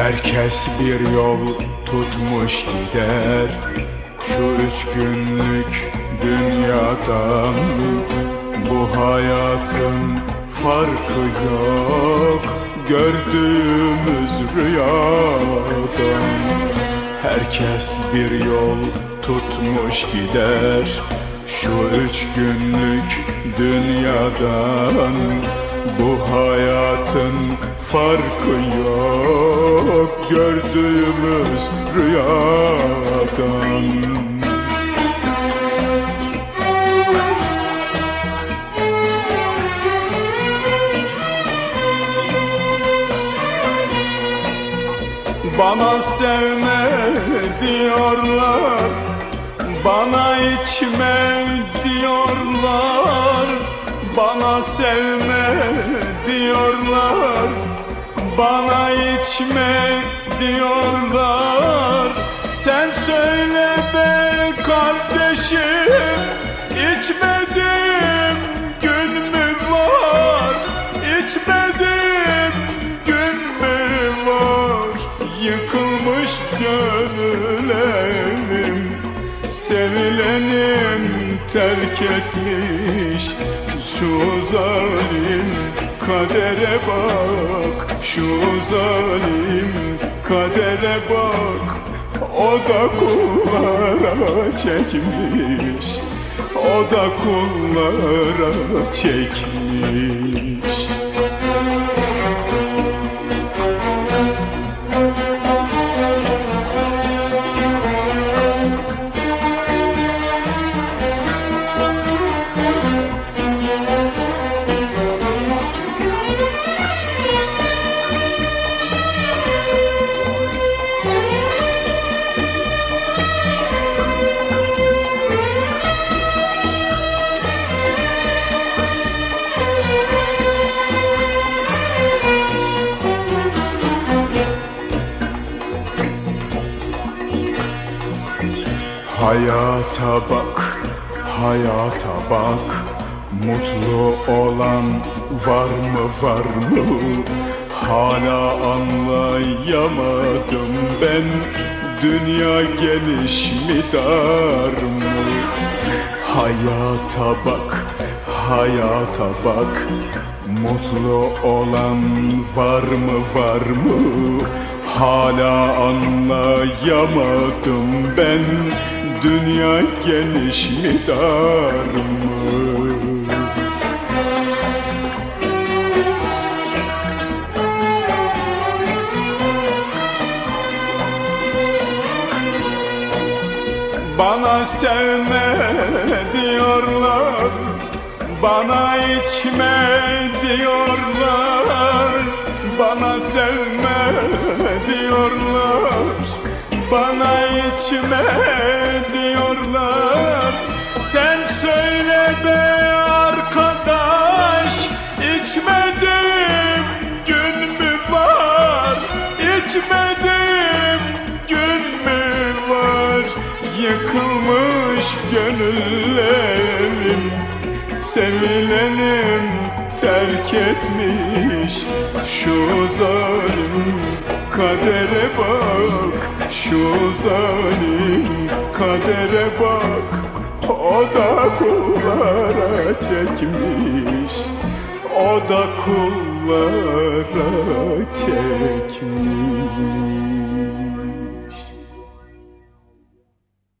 Herkes bir yol tutmuş gider. Şu üç günlük dünyadan Bu hayatın farkı yok. Gördüğümüz rüyadan Herkes bir yol tutmuş gider. Şu üç günlük dünyadan Bu hayatın farkı yok Gördüğümüz rüyadan. Bana sevme diyorlar Bana içme Bana sevme diyorlar Bana içme diyorlar. Sen söyle be kardeşim İçmedim gün mü var? İçmedim gün mü var? Yıkılmış gönülenim Sevilenim terk etmiş Şu zalim kadere bak Şu zalim kadere bak. O da kullara çekmiş O da kullara çekmiş Hayata bak, hayata bak Mutlu olan var mı var mı? Hala anlayamadım ben Dünya geniş mi dar mı? Hayata bak, hayata bak Mutlu olan var mı var mı? Hala anlayamadım ben Dünya geniş mi dar mı? Bana sevme diyorlar Bana içme diyorlar Bana sevme diyorlar Bana içme diyorlar. Sen söyle be arkadaş İçmedim gün mü var? İçmedim gün mü var? Yıkılmış gönüllerim Sevilenim terk etmiş. Şu zalim kadere bak. Şu zalim kadere bak. O da kullara çekmiş. O da kullara çekmiş